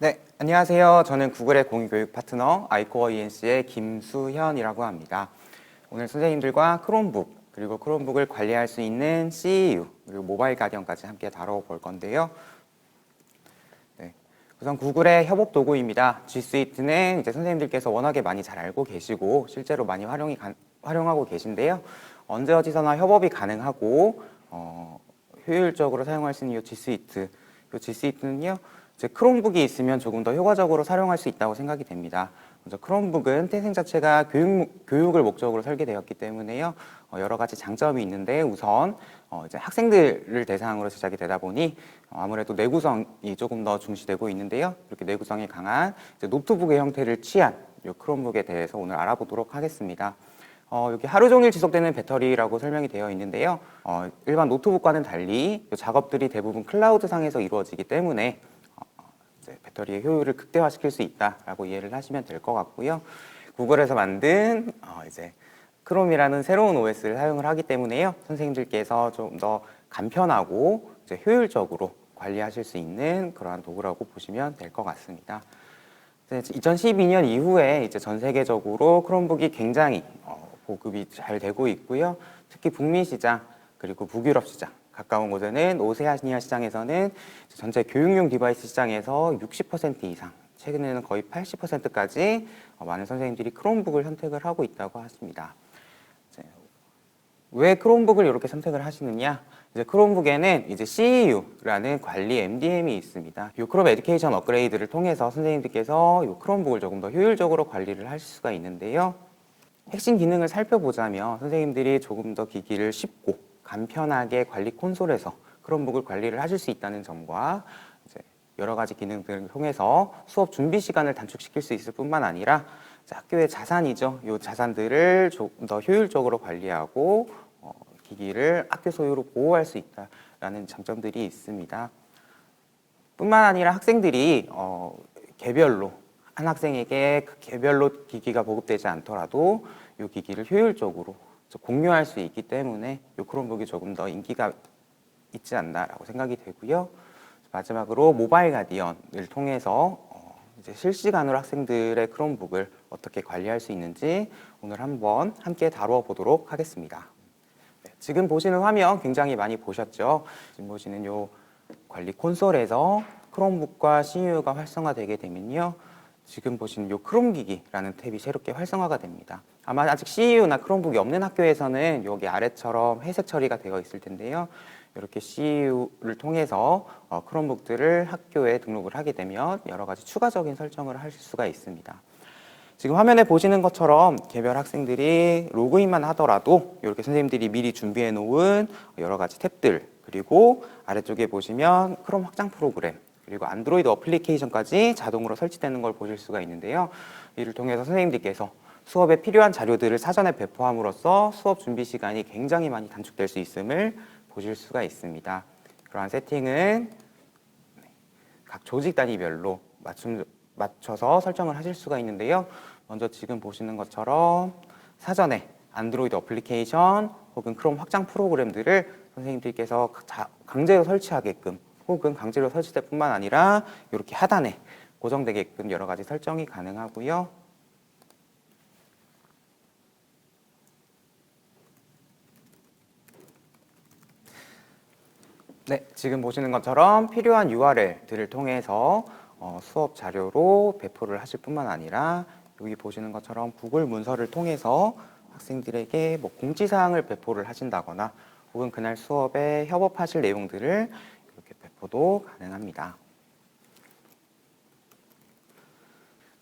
네, 안녕하세요. 저는 구글의 공유교육 파트너 아이코어 ENC의 김수현이라고 합니다. 오늘 선생님들과 크롬북 그리고 크롬북을 관리할 수 있는 CEU 그리고 모바일 가디언까지 함께 다뤄볼 건데요. 네, 우선 구글의 협업 도구입니다. G Suite는 이제 선생님들께서 워낙에 많이 잘 알고 계시고 실제로 많이 활용이 가- 활용하고 계신데요. 언제 어디서나 협업이 가능하고 어, 효율적으로 사용할 수 있는 이 G Suite, 이 G Suite는요. 이제 크롬북이 있으면 조금 더 효과적으로 사용할 수 있다고 생각이 됩니다. 먼저 크롬북은 태생 자체가 교육, 교육을 목적으로 설계되었기 때문에요. 어, 여러 가지 장점이 있는데 우선 어, 이제 학생들을 대상으로 제작이 되다 보니 어, 아무래도 내구성이 조금 더 중시되고 있는데요. 이렇게 내구성이 강한 노트북의 형태를 취한 이 크롬북에 대해서 오늘 알아보도록 하겠습니다. 어, 여기 하루 종일 지속되는 배터리라고 설명이 되어 있는데요. 어, 일반 노트북과는 달리 이 작업들이 대부분 클라우드 상에서 이루어지기 때문에 배터리의 효율을 극대화시킬 수 있다라고 이해를 하시면 될 것 같고요. 구글에서 만든 어, 이제 크롬이라는 새로운 OS를 사용을 하기 때문에요. 선생님들께서 좀 더 간편하고 이제 효율적으로 관리하실 수 있는 그러한 도구라고 보시면 될 것 같습니다. 2012년 이후에 이제 전 세계적으로 크롬북이 굉장히 어, 보급이 잘 되고 있고요. 특히 북미 시장 그리고 북유럽 시장 가까운 곳에는 오세아니아 시장에서는 전체 교육용 디바이스 시장에서 60% 이상 최근에는 거의 80%까지 어, 많은 선생님들이 크롬북을 선택을 하고 있다고 하십니다. 왜 크롬북을 이렇게 선택을 하시느냐? 이제 크롬북에는 이제 CEU라는 관리 MDM이 있습니다. 이 크롬 에듀케이션 업그레이드를 통해서 선생님들께서 이 크롬북을 조금 더 효율적으로 관리를 하실 수가 있는데요. 핵심 기능을 살펴보자면 선생님들이 조금 더 기기를 쉽고 간편하게 관리 콘솔에서 크롬북을 관리를 하실 수 있다는 점과 여러 가지 기능들을 통해서 수업 준비 시간을 단축시킬 수 있을 뿐만 아니라 학교의 자산이죠. 이 자산들을 조금 더 효율적으로 관리하고 어, 기기를 학교 소유로 보호할 수 있다라는 장점들이 있습니다. 뿐만 아니라 학생들이 어, 개별로 한 학생에게 그 개별로 기기가 보급되지 않더라도 이 기기를 효율적으로 공유할 수 있기 때문에 이 크롬북이 조금 더 인기가 있지 않나라고 생각이 되고요. 마지막으로 모바일 가디언을 통해서 어, 이제 실시간으로 학생들의 크롬북을 어떻게 관리할 수 있는지 오늘 한번 함께 다루어 보도록 하겠습니다. 네, 지금 보시는 화면 굉장히 많이 보셨죠? 지금 보시는 요 관리 콘솔에서 크롬북과 CU가 활성화되게 되면요. 지금 보시는 요 크롬 기기라는 탭이 새롭게 활성화가 됩니다. 아마 아직 CU나 크롬북이 없는 학교에서는 여기 아래처럼 회색 처리가 되어 있을 텐데요. 이렇게 CU를 통해서 어, 크롬북들을 학교에 등록을 하게 되면 여러 가지 추가적인 설정을 하실 수가 있습니다. 지금 화면에 보시는 것처럼 개별 학생들이 로그인만 하더라도 이렇게 선생님들이 미리 준비해 놓은 여러 가지 탭들 그리고 아래쪽에 보시면 크롬 확장 프로그램 그리고 안드로이드 어플리케이션까지 자동으로 설치되는 걸 보실 수가 있는데요. 이를 통해서 선생님들께서 수업에 필요한 자료들을 사전에 배포함으로써 수업 준비 시간이 굉장히 많이 단축될 수 있음을 보실 수가 있습니다. 그러한 세팅은 각 조직 단위별로 맞춤, 맞춰서 설정을 하실 수가 있는데요. 먼저 지금 보시는 것처럼 사전에 안드로이드 어플리케이션 혹은 크롬 확장 프로그램들을 선생님들께서 자- 강제로 설치하게끔 혹은 강제로 설치될 뿐만 아니라 이렇게 하단에 고정되게끔 여러 가지 설정이 가능하고요. 네, 지금 보시는 것처럼 필요한 URL들을 통해서 어, 수업 자료로 배포를 하실 뿐만 아니라 여기 보시는 것처럼 구글 문서를 통해서 학생들에게 뭐 공지사항을 배포를 하신다거나 혹은 그날 수업에 협업하실 내용들을 이렇게 배포도 가능합니다.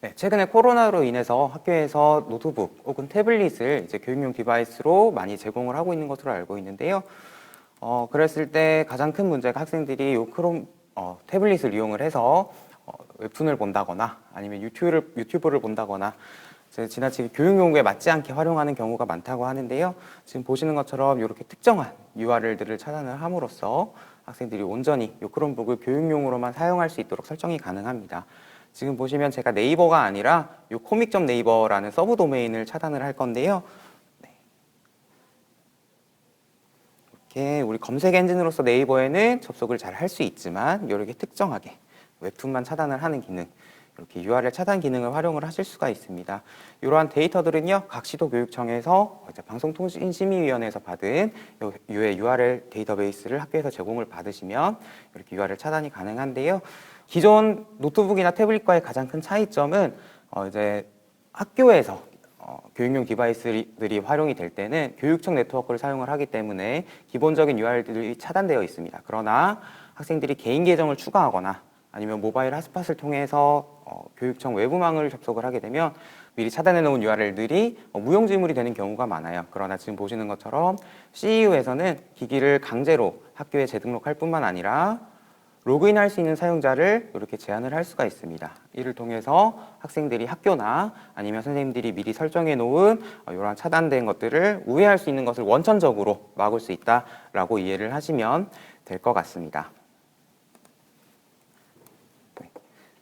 네, 최근에 코로나로 인해서 학교에서 노트북 혹은 태블릿을 이제 교육용 디바이스로 많이 제공을 하고 있는 것으로 알고 있는데요. 어, 그랬을 때 가장 큰 문제가 학생들이 요 크롬 어, 태블릿을 이용을 해서 어, 웹툰을 본다거나 아니면 유튜브를, 유튜브를 본다거나 지나치게 교육용에 맞지 않게 활용하는 경우가 많다고 하는데요. 지금 보시는 것처럼 이렇게 특정한 URL들을 차단을 함으로써 학생들이 온전히 요 크롬북을 교육용으로만 사용할 수 있도록 설정이 가능합니다. 지금 보시면 제가 네이버가 아니라 요 코믹.점 네이버라는 서브 도메인을 차단을 할 건데요. 이렇게 우리 검색 엔진으로서 네이버에는 접속을 잘 할 수 있지만 이렇게 특정하게 웹툰만 차단을 하는 기능, 이렇게 URL 차단 기능을 활용을 하실 수가 있습니다. 이러한 데이터들은요, 각 시도 교육청에서 이제 방송통신심의위원회에서 받은 요 유의 URL 데이터베이스를 학교에서 제공을 받으시면 이렇게 URL 차단이 가능한데요. 기존 노트북이나 태블릿과의 가장 큰 차이점은 어 이제 학교에서 어, 교육용 디바이스들이 활용이 될 때는 교육청 네트워크를 사용을 하기 때문에 기본적인 URL들이 차단되어 있습니다. 그러나 학생들이 개인 계정을 추가하거나 아니면 모바일 핫스팟을 통해서 어, 교육청 외부망을 접속을 하게 되면 미리 차단해 놓은 URL들이 어, 무용지물이 되는 경우가 많아요. 그러나 지금 보시는 것처럼 CEU에서는 기기를 강제로 학교에 재등록할 뿐만 아니라 로그인할 수 있는 사용자를 이렇게 제한을 할 수가 있습니다. 이를 통해서 학생들이 학교나 아니면 선생님들이 미리 설정해 놓은 어, 이러한 차단된 것들을 우회할 수 있는 것을 원천적으로 막을 수 있다라고 이해를 하시면 될 것 같습니다. 네.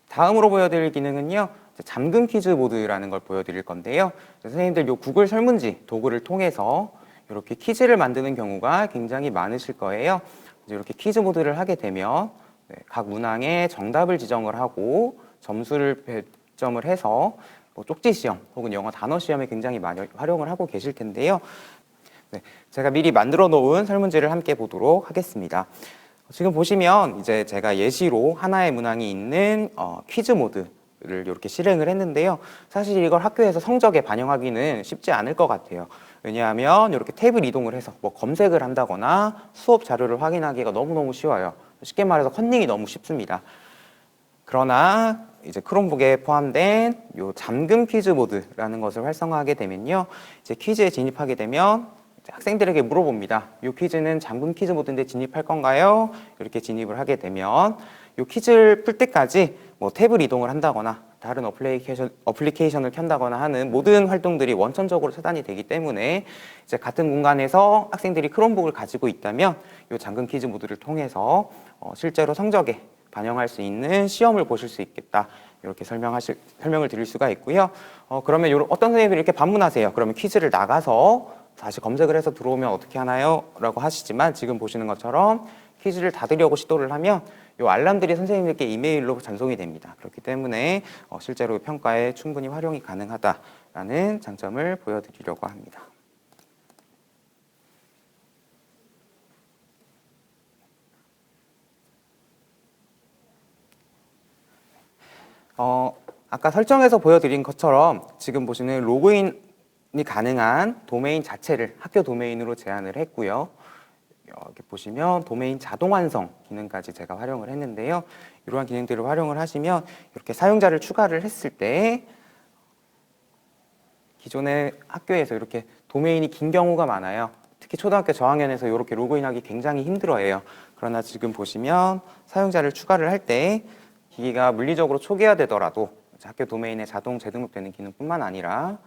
다음으로 보여드릴 기능은요. 잠금 퀴즈 모드라는 걸 보여드릴 건데요. 선생님들 요 구글 설문지 도구를 통해서 이렇게 퀴즈를 만드는 경우가 굉장히 많으실 거예요. 이렇게 퀴즈 모드를 하게 되면 네, 각 문항에 정답을 지정을 하고 점수를 배점을 해서 뭐 쪽지 시험 혹은 영어 단어 시험에 굉장히 많이 활용을 하고 계실 텐데요. 네, 제가 미리 만들어 놓은 설문지를 함께 보도록 하겠습니다. 지금 보시면 이제 제가 예시로 하나의 문항이 있는 어, 퀴즈 모드 를 이렇게 실행을 했는데요. 사실 이걸 학교에서 성적에 반영하기는 쉽지 않을 것 같아요. 왜냐하면 이렇게 탭을 이동을 해서 뭐 검색을 한다거나 수업 자료를 확인하기가 너무너무 쉬워요. 쉽게 말해서 컨닝이 너무 쉽습니다. 그러나 이제 크롬북에 포함된 요 잠금 퀴즈 모드라는 것을 활성화하게 되면요. 이제 퀴즈에 진입하게 되면 학생들에게 물어봅니다. 요 퀴즈는 잠금 퀴즈 모드인데 진입할 건가요? 이렇게 진입을 하게 되면 요 퀴즈를 풀 때까지 뭐 탭을 이동을 한다거나 다른 어플리케이션, 어플리케이션을 켠다거나 하는 모든 활동들이 원천적으로 차단이 되기 때문에 이제 같은 공간에서 학생들이 크롬북을 가지고 있다면 요 잠금 퀴즈 모드를 통해서 어, 실제로 성적에 반영할 수 있는 시험을 보실 수 있겠다. 이렇게 설명하실, 설명을 드릴 수가 있고요. 어, 그러면 요런, 어떤 선생님들이 이렇게 반문하세요. 그러면 퀴즈를 나가서 다시 검색을 해서 들어오면 어떻게 하나요? 라고 하시지만 지금 보시는 것처럼 퀴즈를 닫으려고 시도를 하면 요 알람들이 선생님들께 이메일로 전송이 됩니다. 그렇기 때문에 어, 실제로 평가에 충분히 활용이 가능하다라는 장점을 보여드리려고 합니다. 어, 아까 설정에서 보여드린 것처럼 지금 보시는 로그인이 가능한 도메인 자체를 학교 도메인으로 제한을 했고요. 이렇게 보시면 도메인 자동 완성 기능까지 제가 활용을 했는데요. 이러한 기능들을 활용을 하시면 이렇게 사용자를 추가를 했을 때 기존의 학교에서 이렇게 도메인이 긴 경우가 많아요. 특히 초등학교 저학년에서 이렇게 로그인하기 굉장히 힘들어해요. 그러나 지금 보시면 사용자를 추가를 할 때 기기가 물리적으로 초기화되더라도 학교 도메인에 자동 재등록되는 기능뿐만 아니라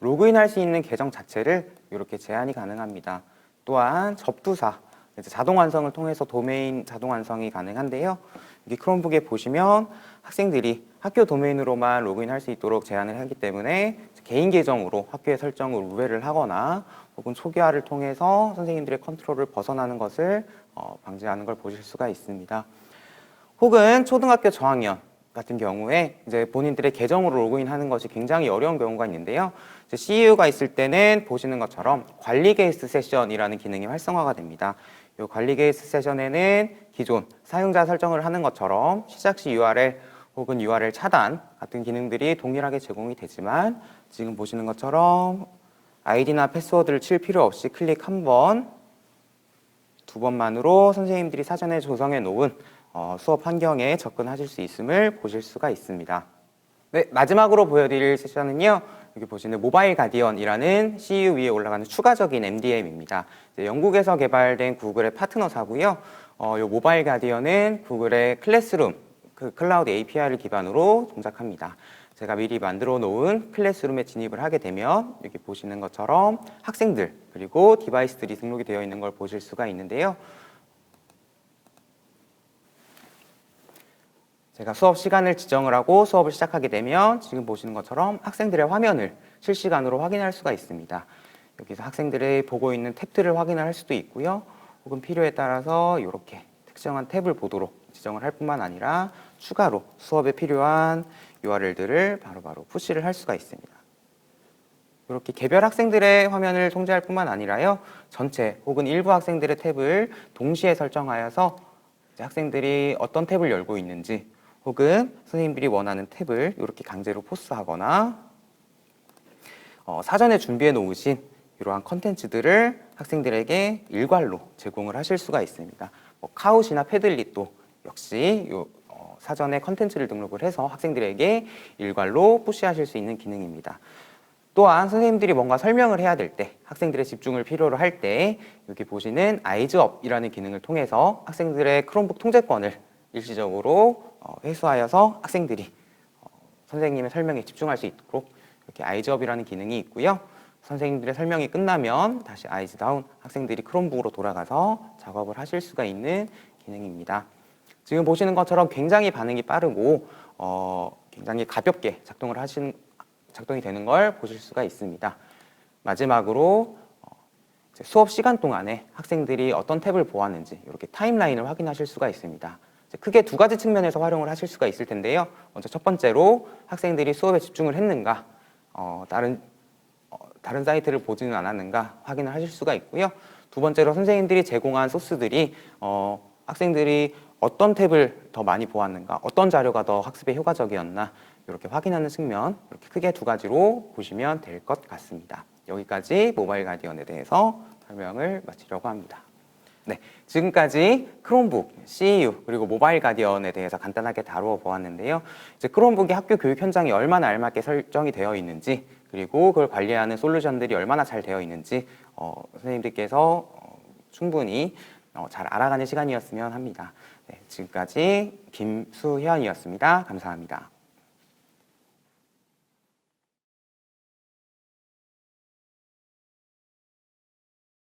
로그인할 수 있는 계정 자체를 이렇게 제한이 가능합니다. 또한 접두사 자동 완성을 통해서 도메인 자동 완성이 가능한데요. 여기 크롬북에 보시면 학생들이 학교 도메인으로만 로그인할 수 있도록 제한을 하기 때문에 개인 계정으로 학교의 설정을 우회를 하거나 혹은 초기화를 통해서 선생님들의 컨트롤을 벗어나는 것을 어, 방지하는 걸 보실 수가 있습니다. 혹은 초등학교 저학년 같은 경우에 이제 본인들의 계정으로 로그인하는 것이 굉장히 어려운 경우가 있는데요. 이제 CEU가 있을 때는 보시는 것처럼 관리 게스트 세션이라는 기능이 활성화가 됩니다. 이 관리 게스트 세션에는 기존 사용자 설정을 하는 것처럼 시작 시 URL 혹은 URL 차단 같은 기능들이 동일하게 제공이 되지만 지금 보시는 것처럼 아이디나 패스워드를 칠 필요 없이 클릭 한 번, 두 번만으로 선생님들이 사전에 조성해 놓은 어, 수업 환경에 접근하실 수 있음을 보실 수가 있습니다. 네, 마지막으로 보여드릴 세션은요. 여기 보시는 모바일 가디언이라는 CU 위에 올라가는 추가적인 MDM입니다. 영국에서 개발된 구글의 파트너사고요. 어, 이 모바일 가디언은 구글의 클래스룸, 그 클라우드 API를 기반으로 동작합니다. 제가 미리 만들어 놓은 클래스룸에 진입을 하게 되면 여기 보시는 것처럼 학생들 그리고 디바이스들이 등록이 되어 있는 걸 보실 수가 있는데요. 제가 수업 시간을 지정을 하고 수업을 시작하게 되면 지금 보시는 것처럼 학생들의 화면을 실시간으로 확인할 수가 있습니다. 여기서 학생들이 보고 있는 탭들을 확인을 할 수도 있고요. 혹은 필요에 따라서 이렇게 특정한 탭을 보도록 지정을 할 뿐만 아니라 추가로 수업에 필요한 URL들을 바로바로 푸시를 할 수가 있습니다. 이렇게 개별 학생들의 화면을 통제할 뿐만 아니라요 전체 혹은 일부 학생들의 탭을 동시에 설정하여서 학생들이 어떤 탭을 열고 있는지 혹은 선생님들이 원하는 탭을 이렇게 강제로 포스하거나 어, 사전에 준비해 놓으신 이러한 컨텐츠들을 학생들에게 일괄로 제공을 하실 수가 있습니다. 뭐 카웃이나 패들릿도 역시 요, 어, 사전에 컨텐츠를 등록을 해서 학생들에게 일괄로 푸시하실 수 있는 기능입니다. 또한 선생님들이 뭔가 설명을 해야 될 때, 학생들의 집중을 필요로 할 때 여기 보시는 아이즈업이라는 기능을 통해서 학생들의 크롬북 통제권을 일시적으로 어, 회수하여서 학생들이 어, 선생님의 설명에 집중할 수 있도록 이렇게 아이즈업이라는 기능이 있고요. 선생님들의 설명이 끝나면 다시 아이즈다운 학생들이 크롬북으로 돌아가서 작업을 하실 수가 있는 기능입니다. 지금 보시는 것처럼 굉장히 반응이 빠르고 어, 굉장히 가볍게 작동을 하신 작동이 되는 걸 보실 수가 있습니다. 마지막으로 어, 수업 시간 동안에 학생들이 어떤 탭을 보았는지 이렇게 타임라인을 확인하실 수가 있습니다. 크게 두 가지 측면에서 활용을 하실 수가 있을 텐데요. 먼저 첫 번째로 학생들이 수업에 집중을 했는가, 어, 다른 어, 다른 사이트를 보지는 않았는가 확인을 하실 수가 있고요. 두 번째로 선생님들이 제공한 소스들이 어, 학생들이 어떤 탭을 더 많이 보았는가, 어떤 자료가 더 학습에 효과적이었나 이렇게 확인하는 측면 이렇게 크게 두 가지로 보시면 될 것 같습니다. 여기까지 모바일 가디언에 대해서 설명을 마치려고 합니다. 네, 지금까지 크롬북, CEU 그리고 모바일 가디언에 대해서 간단하게 다루어 보았는데요. 이제 크롬북이 학교 교육 현장에 얼마나 알맞게 설정이 되어 있는지 그리고 그걸 관리하는 솔루션들이 얼마나 잘 되어 있는지 어, 선생님들께서 어, 충분히 어, 잘 알아가는 시간이었으면 합니다. 네, 지금까지 김수현이었습니다. 감사합니다.